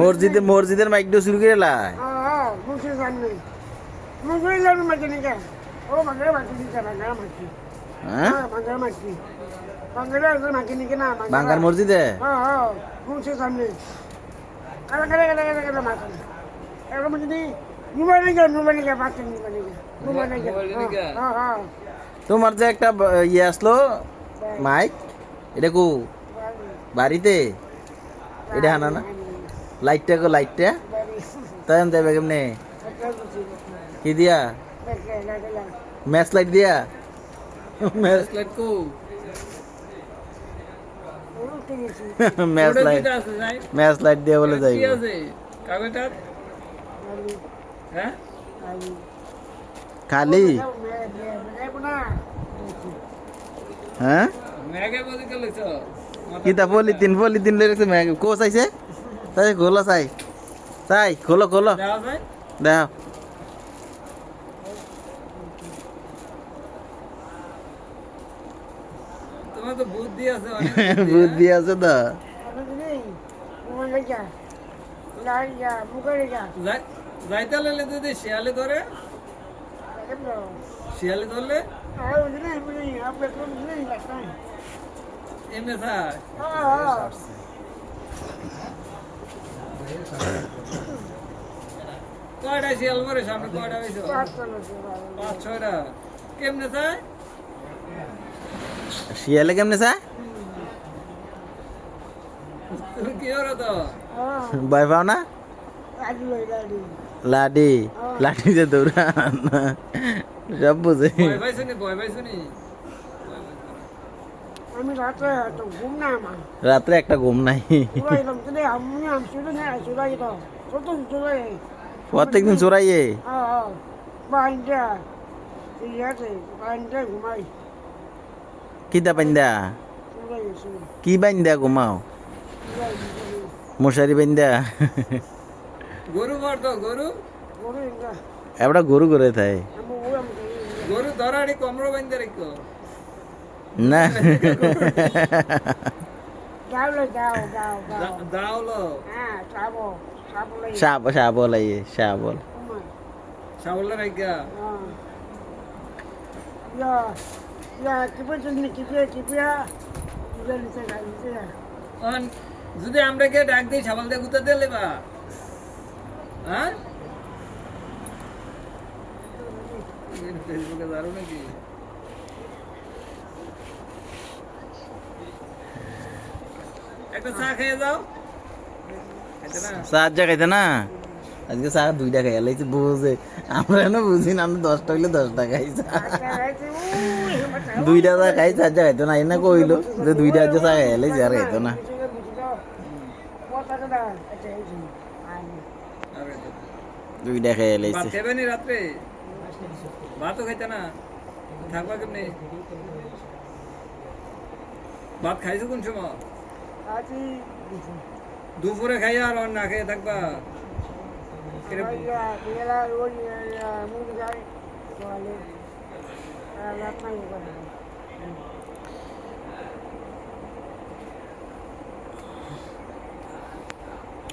মসজিদে মসজিদের মাইক দিয়ে শুরু করে লাই। হ্যাঁ? বাঙ্গার মসজিদে? তোমার যে একটা ইয়ে আসলো মাইক এটা কু? বাড়িতে? এটা হানা না? লাইটটা কো লাইটটা? তাই দেবে কেমনে? কি দিয়া? ম্যাচ লাইট দিয়া? ম্যাচ লাইট কো? ম্যাচ ওটা লাইট কিটা আছে নাই ম্যাচ লাইট দিয়ে বলে যাই কি আছে? কাগজটা? হ্যাঁ? খালি? হ্যাঁ? মেঘে বসে কে লিখছ কিতা পলিথিন পলিথিন লই রাখছে ম্যাগ কোচ আইছে তাই খোলো চাই। চাই খোলো খোলো। তো বুদ্ধি আছে তো। যাই- যাইতে লাগলে যদি শিয়ালে ধরে। শিয়ালে ধরলে? এমএসআ কয়টা শিয়াল মরে সামনে কয়টা হয়েছে? পাঁচ ছয়টা। কেমনে চায় শিয়ালে কেমনে ভয় পাও না? লাডি লাডি যে দৌড়া সব বুঝে। ভয় পাইছনি ভয় পাইছনি আমি রাত্রে তো ঘুম না আমার। রাত্রে একটা ঘুম নাই। প্রত্যেকদিন চোরাইয়ে কিতা বাইন্দা? কি বাইন্দা ঘুমাও? মশারি বাইন্দা? গরু গরু। এবড়া গরু করে থাকে গরু ধরাড়ি কমরো বাইন্দা রেখো। না। যাও লে যাও যাও। যাও দাও লো হ্যাঁ যাব যাব লে সাপ সাবল আইয়ে সাবল রাখা হ্যাঁ। ইয়া ইয়া কিপে ইয়া নিচে গাই নিচে অন যদি আমরা কে ডাক দেই সাবাল দিয়ে গুতা দিলে বা হ্যাঁ? ফেসবুকে দারু নাকি একটা চা খেয়ে যাও। খাইতে না? না আজকে চা দুইটা খাই লাইছে বুঝে। আমরা না বুঝি না আমরা দুইটা চা খাই খাইতো না এনে কইলো যে দুইটা আজ চা খাই আর খাইতো না। দুইটা রাত্রে? ভাতও খাইতে না থাকবা কেমনি ভাত খাইছো কোন সময় দুপুরে খাই আর অন্য না খেয়ে থাকবা কিরে-